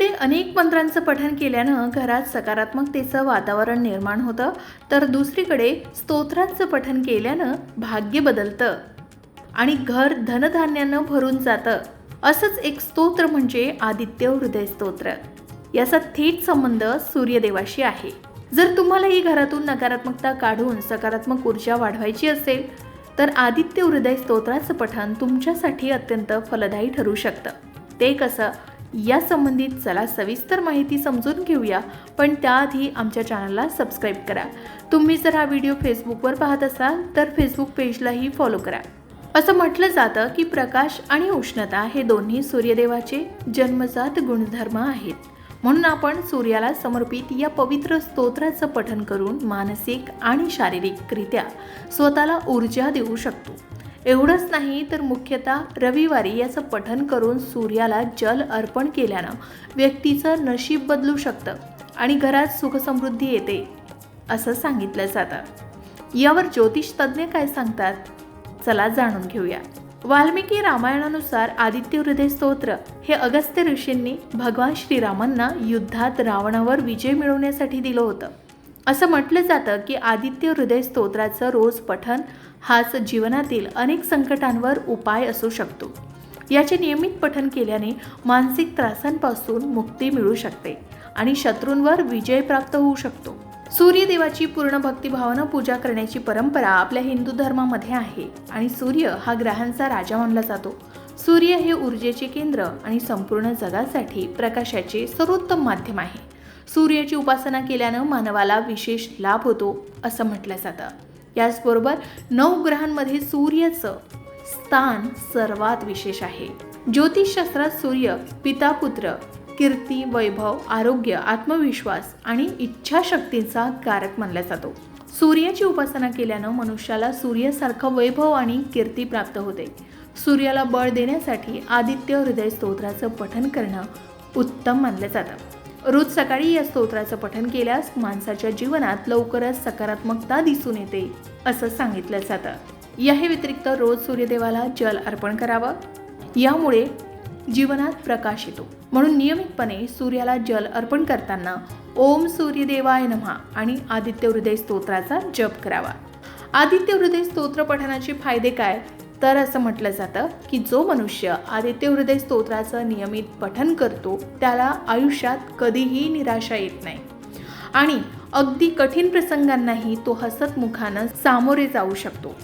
एकीकडे अनेक मंत्रांचं पठण केल्यानं घरात सकारात्मकतेचं वातावरण निर्माण होतं तर दुसरीकडे स्तोत्रांचं पठण केल्यानं भाग्य बदलतं आणि घर धनधान्यानं भरून जातं. असंच एक स्तोत्र म्हणजे आदित्य हृदय स्तोत्र. याचा थेट संबंध सूर्यदेवाशी आहे. जर तुम्हालाही घरातून नकारात्मकता काढून सकारात्मक ऊर्जा वाढवायची असेल तर आदित्य हृदय स्तोत्राचं पठण तुमच्यासाठी अत्यंत फलदायी ठरू शकतं. ते कसं? या संबंधित चला सविस्तर माहिती समजून घेऊया पण त्याआधी आमच्या चॅनलला सबस्क्राईब करा. तुम्ही जर हा व्हिडिओ फेसबुकवर पाहत असाल तर फेसबुक पेजलाही फॉलो करा. असं म्हटलं जातं की प्रकाश आणि उष्णता हे दोन्ही सूर्यदेवाचे जन्मजात गुणधर्म आहेत. म्हणून आपण सूर्याला समर्पित या पवित्र स्तोत्राचं पठन करून मानसिक आणि शारीरिकरित्या स्वतःला ऊर्जा देऊ शकतो. एवढंच नाही तर मुख्यतः रविवारी याचं पठन करून सूर्याला जल अर्पण केल्यानं व्यक्तीचं नशीब बदलू शकतं आणि घरात सुखसमृद्धी येते असं सांगितलं जातं. यावर ज्योतिष तज्ज्ञ काय सांगतात? चला जाणून घेऊया. वाल्मिकी रामायणानुसार आदित्य हृदय स्तोत्र हे अगस्त्य ऋषींनी भगवान श्रीरामांना युद्धात रावणावर विजय मिळवण्यासाठी दिलं होतं. असं म्हटलं जातं की आदित्य हृदय स्तोत्राचं रोज पठन हाच जीवनातील अनेक संकटांवर उपाय असू शकतो. याचे नियमित पठन केल्याने मानसिक त्रासांपासून मुक्ती मिळू शकते आणि शत्रूंवर विजय प्राप्त होऊ शकतो. सूर्यदेवाची पूर्ण भक्तिभावानं पूजा करण्याची परंपरा आपल्या हिंदू धर्मामध्ये आहे आणि सूर्य हा ग्रहांचा राजा मानला जातो. सूर्य हे ऊर्जेचे केंद्र आणि संपूर्ण जगासाठी प्रकाशाचे सर्वोत्तम माध्यम आहे. सूर्याची उपासना केल्यानं मानवाला विशेष लाभ होतो असं म्हटलं जातं. याचबरोबर नऊ ग्रहांमध्ये सूर्याचं स्थान सर्वात विशेष आहे. ज्योतिषशास्त्रात सूर्य पिता पुत्र कीर्ती वैभव आरोग्य आत्मविश्वास आणि इच्छाशक्तीचा कारक मानला जातो. सूर्याची उपासना केल्यानं मनुष्याला सूर्यासारखं वैभव आणि कीर्ती प्राप्त होते. सूर्याला बळ देण्यासाठी आदित्य हृदय स्तोत्राचं पठन करणं उत्तम मानलं जातं. रोज सकाळी या स्तोत्राचं पठन केल्यास माणसाच्या जीवनात लवकरच सकारात्मकता दिसून येते असं सांगितलं जातं. याही व्यतिरिक्त रोज सूर्यदेवाला जल अर्पण करावं. यामुळे जीवनात प्रकाश येतो. म्हणून नियमितपणे सूर्याला जल अर्पण करताना ओम सूर्यदेवाय नमहा आणि आदित्य हृदय स्तोत्राचा जप करावा. आदित्य हृदय स्तोत्र पठणाचे फायदे काय? तर असं म्हटलं जातं की जो मनुष्य आदित्य हृदय स्तोत्राचं नियमित पठन करतो त्याला आयुष्यात कधीही निराशा येत नाही. आणि अगदी कठीण प्रसंगांनाही तो हसतमुखानं सामोरे जाऊ शकतो.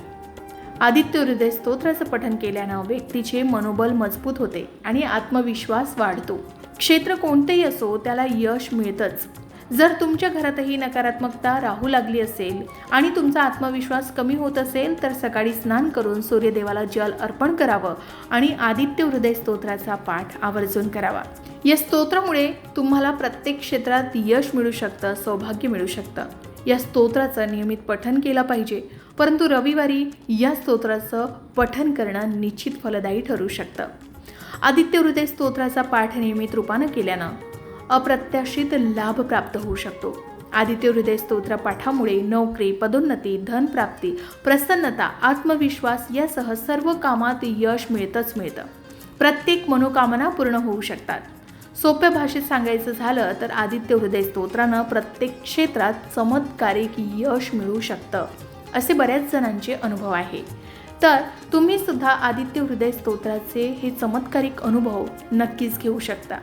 आदित्य हृदय स्तोत्राचं पठन केल्यानं व्यक्तीचे मनोबल मजबूत होते आणि आत्मविश्वास वाढतो. क्षेत्र कोणतेही असो त्याला यश मिळतंच. जर तुमच्या घरातही नकारात्मकता राहू लागली असेल आणि तुमचा आत्मविश्वास कमी होत असेल तर सकाळी स्नान करून सूर्यदेवाला जल अर्पण करावं आणि आदित्य हृदय स्तोत्राचा पाठ आवर्जून करावा. या स्तोत्रामुळे तुम्हाला प्रत्येक क्षेत्रात यश मिळू शकतं सौभाग्य मिळू शकतं. या स्तोत्राचं नियमित पठन केलं पाहिजे परंतु रविवारी या स्तोत्राचं पठन करणं निश्चित फलदायी ठरू शकतं. आदित्य हृदय स्तोत्राचा पाठ नियमित रूपानं केल्यानं अप्रत्याशित लाभ प्राप्त होऊ शकतो. आदित्य हृदय स्तोत्र पाठामुळे नोकरी पदोन्नती धनप्राप्ती प्रसन्नता आत्मविश्वास यासह सर्व कामात यश मिळतच मिळतं. प्रत्येक मनोकामना पूर्ण होऊ शकतात. सोप्या भाषेत सांगायचं झालं तर आदित्य हृदय स्तोत्रानं प्रत्येक क्षेत्रात चमत्कारिक यश मिळू शकतं असे बऱ्याच जणांचे अनुभव आहे. तर तुम्ही सुद्धा आदित्य हृदय स्तोत्राचे हे चमत्कारिक अनुभव नक्कीच घेऊ शकता.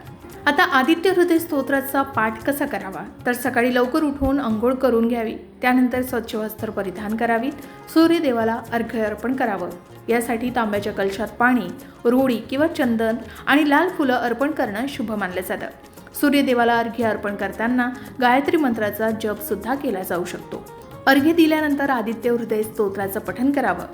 आता आदित्य हृदय स्तोत्राचा पाठ कसा करावा? तर सकाळी लवकर उठून अंघोळ करून घ्यावी. त्यानंतर स्वच्छ वस्त्र परिधान करावीत सूर्यदेवाला अर्घ्य अर्पण करावं. यासाठी तांब्याच्या कलशात पाणी रोळी किंवा चंदन आणि लाल फुलं अर्पण करणं शुभ मानलं जातं. सूर्यदेवाला अर्घ्य अर्पण करताना गायत्री मंत्राचा जप सुद्धा केला जाऊ शकतो. अर्घ्य दिल्यानंतर आदित्य हृदय स्तोत्राचं पठन करावं.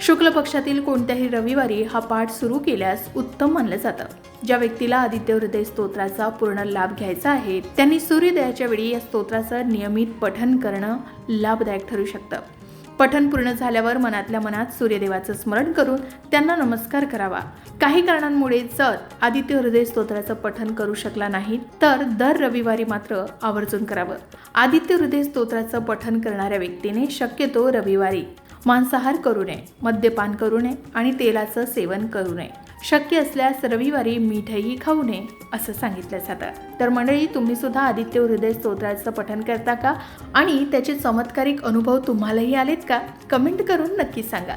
शुक्ल पक्षातील कोणत्याही रविवारी हा पाठ सुरू केल्यास उत्तम मानलं जातं. ज्या व्यक्तीला आदित्य हृदय स्तोत्राचा पूर्ण लाभ घ्यायचा आहे त्यांनी सूर्योदयाच्या वेळी या स्तोत्राचं नियमित पठन करणं लाभदायक ठरू शकतं. पठन पूर्ण झाल्यावर मनातल्या मनात सूर्यदेवाचं स्मरण करून त्यांना नमस्कार करावा. काही कारणांमुळे जर आदित्य हृदय स्तोत्राचं पठन करू शकला नाही तर दर रविवारी मात्र आवर्जून करावं. आदित्य हृदय स्तोत्राचं पठन करणाऱ्या व्यक्तीने शक्यतो रविवारी मांसाहार करू नये मद्यपान करू नये आणि तेलाचं सेवन करू नये. शक्य असल्यास रविवारी मीठही खाऊ नये असं सांगितलं जातं. तर मंडळी तुम्ही सुद्धा आदित्य हृदय स्तोत्राचं पठन करता का? आणि त्याचे चमत्कारिक अनुभव तुम्हालाही आलेत का? कमेंट करून नक्की सांगा.